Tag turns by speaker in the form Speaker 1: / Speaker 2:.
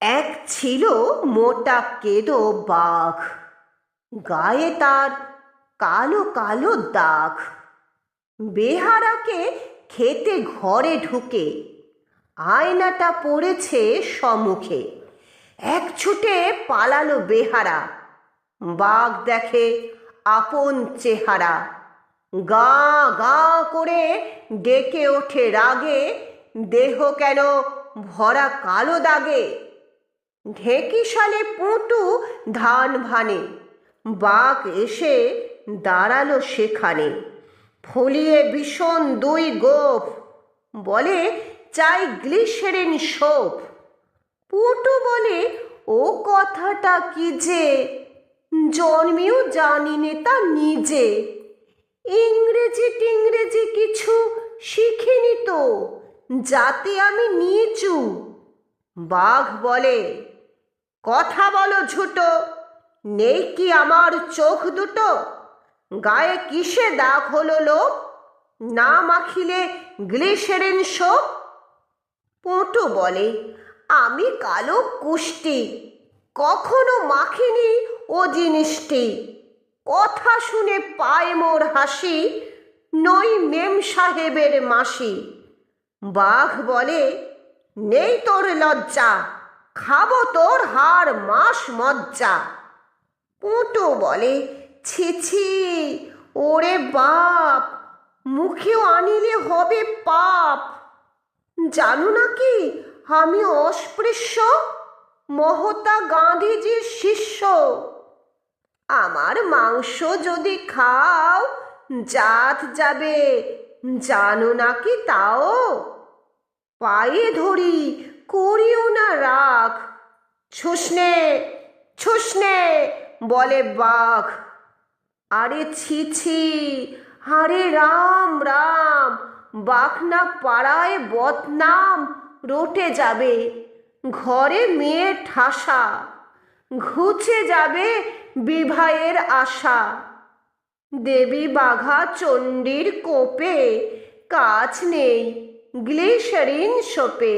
Speaker 1: এক ছিল মোটা কেদো বাঘ, গায়ে তার কালো কালো দাগ। বেহারাকে খেতে ঘরে ঢুকে আয়নাটা পড়েছে সম্মুখে। এক ছুটে পালালো বেহারা, বাঘ দেখে আপন চেহারা। গা গা করে ডেকে ওঠে রাগে, দেহ কেন ভরা কালো দাগে। ঢেকিশালে পুঁটু ধান ভানে। বাঘ এসে দাঁড়াল সেখানে। ফলিয়ে ভীষণ দুই গোপ বলে, চাই গ্লিসেরিন সোপ পুটু বলে, ও কথাটা কি যে? জন্মেও জানি নে তা নিজে। ইংরেজি টিংরেজি কিছু শিখিনি তো, যাতে আমি নিচু। বাঘ বলে কথা বলো ঝুটো। নেই কি আমার চোখ দুটো? গায়ে কিসে দাগ হলো লোক না মাখিলে গ্লিসেরিন সোপ পটু বলে, আমি কালো কুষ্টি। কখনো মাখিনি ও জিনিসটি। কথা শুনে পায় মোর হাসি, নই মেম সাহেবের মাসি। বাঘ বলে, নেই তোর লজ্জা। খাব তোর হাড়, মাস, মজ্জা। পুটু বলে, ছি ছি, ওরে বাপ, মুখেও আনিলে হবে পাপ। জানো নাকি আমি অস্পৃশ্য, মহতা গান্ধীজির শিষ্য। আমার মাংস যদি খাও, জাত যাবে, জানো নাকি তাও? পায়ে ধরি করিও না রাগ। ছুসনে ছুসনে বলে বাঘ। আরে ছি ছি, আরে রাম রাম বাঘনা পাড়ায় বদনাম রটে যাবে, ঘরে মেয়ে ঠাসা, ঘুচে যাবে বিবাহের আশা। দেবী বাঘা চণ্ডীর কোপে, কাজ নেই গ্লিসারিন সোপে